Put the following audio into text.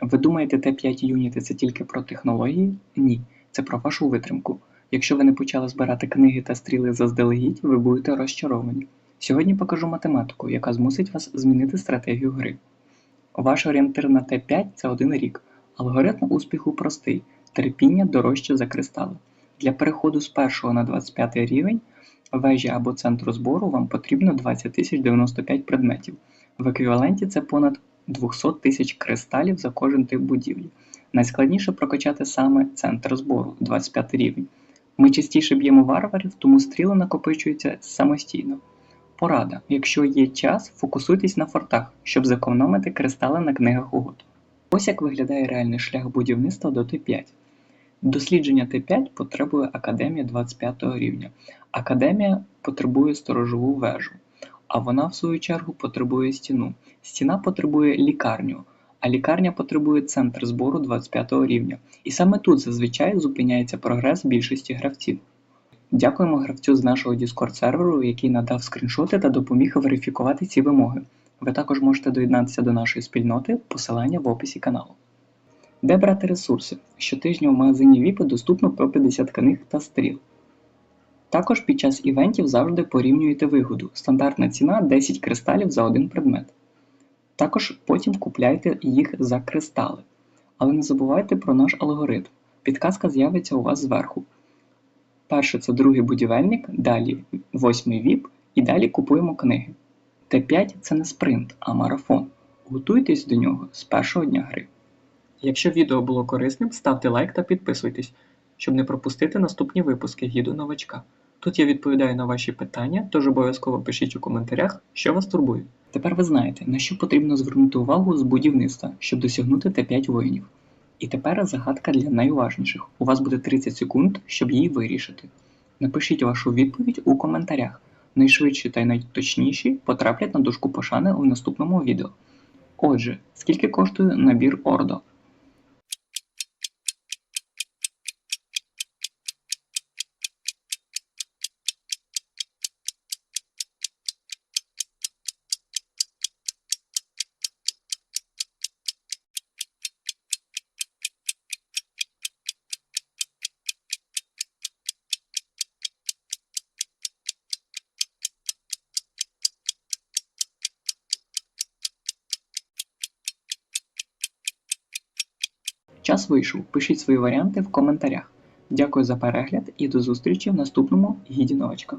Ви думаєте, Т5 юніти це тільки про технології? Ні, це про вашу витримку. Якщо ви не почали збирати книги та стріли заздалегідь, ви будете розчаровані. Сьогодні покажу математику, яка змусить вас змінити стратегію гри. Ваш орієнтир на Т5 це один рік. Алгоритм успіху простий: терпіння дорожче за кристали. Для переходу з 1 на 25 рівень вежі або центру збору вам потрібно 20 095 95 предметів. В еквіваленті це понад 200 тисяч кристалів за кожен тип будівлі. Найскладніше прокачати саме центр збору 25 рівень. Ми частіше б'ємо варварів, тому стріли накопичуються самостійно. Порада: якщо є час, фокусуйтесь на фортах, щоб зекономити кристали на книгах угод. Ось як виглядає реальний шлях будівництва до Т5. Дослідження Т5 потребує Академія 25 рівня. Академія потребує сторожову вежу, а вона, в свою чергу, потребує стіну. Стіна потребує лікарню, а лікарня потребує центр збору 25 рівня. І саме тут зазвичай зупиняється прогрес більшості гравців. Дякуємо гравцю з нашого Discord серверу, який надав скріншоти та допоміг верифікувати ці вимоги. Ви також можете доєднатися до нашої спільноти, посилання в описі каналу. Де брати ресурси? Щотижня в магазині VIP доступно по 50 книг та стріл. Також під час івентів завжди порівнюйте вигоду. Стандартна ціна 10 кристалів за один предмет. Також потім купляйте їх за кристали. Але не забувайте про наш алгоритм. Підказка з'явиться у вас зверху. Перше це другий будівельник, далі восьмий VIP і далі купуємо книги. Т5 це не спринт, а марафон. Готуйтесь до нього з першого дня гри. Якщо відео було корисним, ставте лайк та підписуйтесь, щоб не пропустити наступні випуски гіду новачка. Тут я відповідаю на ваші питання, тож обов'язково пишіть у коментарях, що вас турбує. Тепер ви знаєте, на що потрібно звернути увагу з будівництва, щоб досягнути Т5 воїнів. І тепер загадка для найуважніших. У вас буде 30 секунд, щоб її вирішити. Напишіть вашу відповідь у коментарях. Найшвидші та найточніші потраплять на дошку пошани у наступному відео. Отже, скільки коштує набір Ордо? Час вийшов. Пишіть свої варіанти в коментарях. Дякую за перегляд і до зустрічі в наступному гіді новачка.